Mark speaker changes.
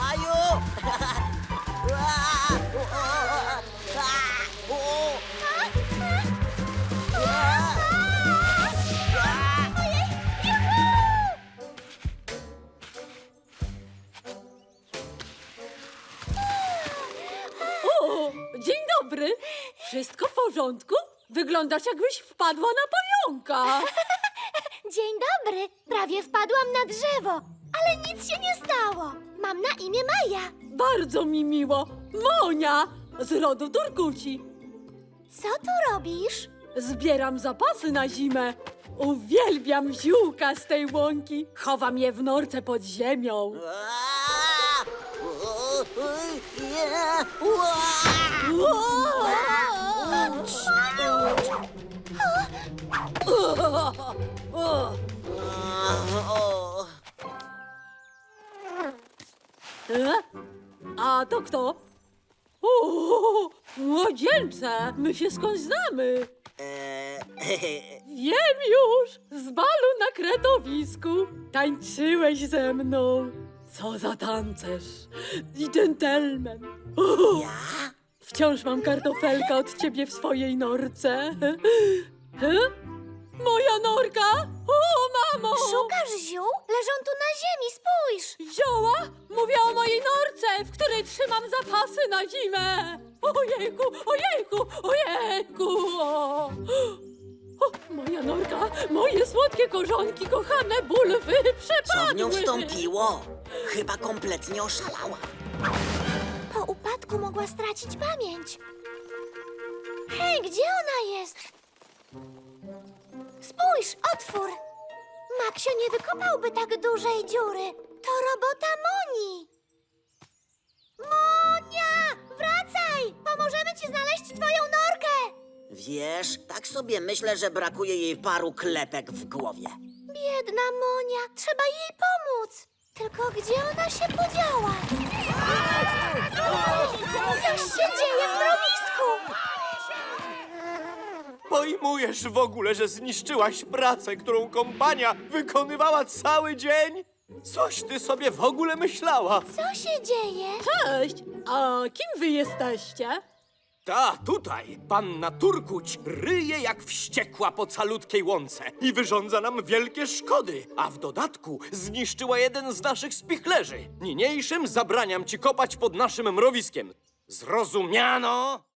Speaker 1: Aju! O, dzień dobry. Wszystko w porządku? Wyglądasz jakbyś wpadła na pająka.
Speaker 2: Dobry. Prawie wpadłam na drzewo, ale nic się nie stało. Mam na imię Maja.
Speaker 1: Bardzo mi miło. Monia z rodu Turkuci.
Speaker 2: Co tu robisz?
Speaker 1: Zbieram zapasy na zimę. Uwielbiam ziółka z tej łąki. Chowam je w norce pod ziemią.
Speaker 3: O, ua! O,
Speaker 1: E? A to kto? O, młodzieńcze, my się skądś znamy.
Speaker 3: e,
Speaker 1: Wiem już, z balu na kretowisku. Tańczyłeś ze mną. Co za tancerz i dżentelmen. O,
Speaker 3: Ja?
Speaker 1: Wciąż mam kartofelka od ciebie w swojej norce. Moja norka? O, mamo!
Speaker 2: Szukasz ziół? Leżą tu na ziemi, spójrz.
Speaker 1: Zioła? Mówię o mojej norce, w której trzymam zapasy na zimę. Ojejku, ojejku, ojejku. O, o, moja norka, moje słodkie korzonki, kochane bulwy, przepadły.
Speaker 3: Co w nią wstąpiło? Chyba kompletnie oszalała.
Speaker 2: Po upadku mogła stracić pamięć. Hej, gdzie ona jest? Spójrz, otwór. Maksio nie wykopałby tak dużej dziury. To robota Moni. Monia, wracaj! Pomożemy ci znaleźć twoją norkę.
Speaker 3: Wiesz, tak sobie myślę, że brakuje jej paru klepek w głowie.
Speaker 2: Biedna Monia, trzeba jej pomóc. Tylko gdzie ona się podziała? Coś się dzieje w mrowisku.
Speaker 4: Pojmujesz w ogóle, że zniszczyłaś pracę, którą kompania wykonywała cały dzień? Coś ty sobie w ogóle myślała?
Speaker 2: Co się dzieje?
Speaker 1: Cześć, a kim wy jesteście?
Speaker 4: Ta, tutaj, panna Turkuć ryje jak wściekła po calutkiej łące i wyrządza nam wielkie szkody, a w dodatku zniszczyła jeden z naszych spichlerzy. Niniejszym zabraniam ci kopać pod naszym mrowiskiem. Zrozumiano?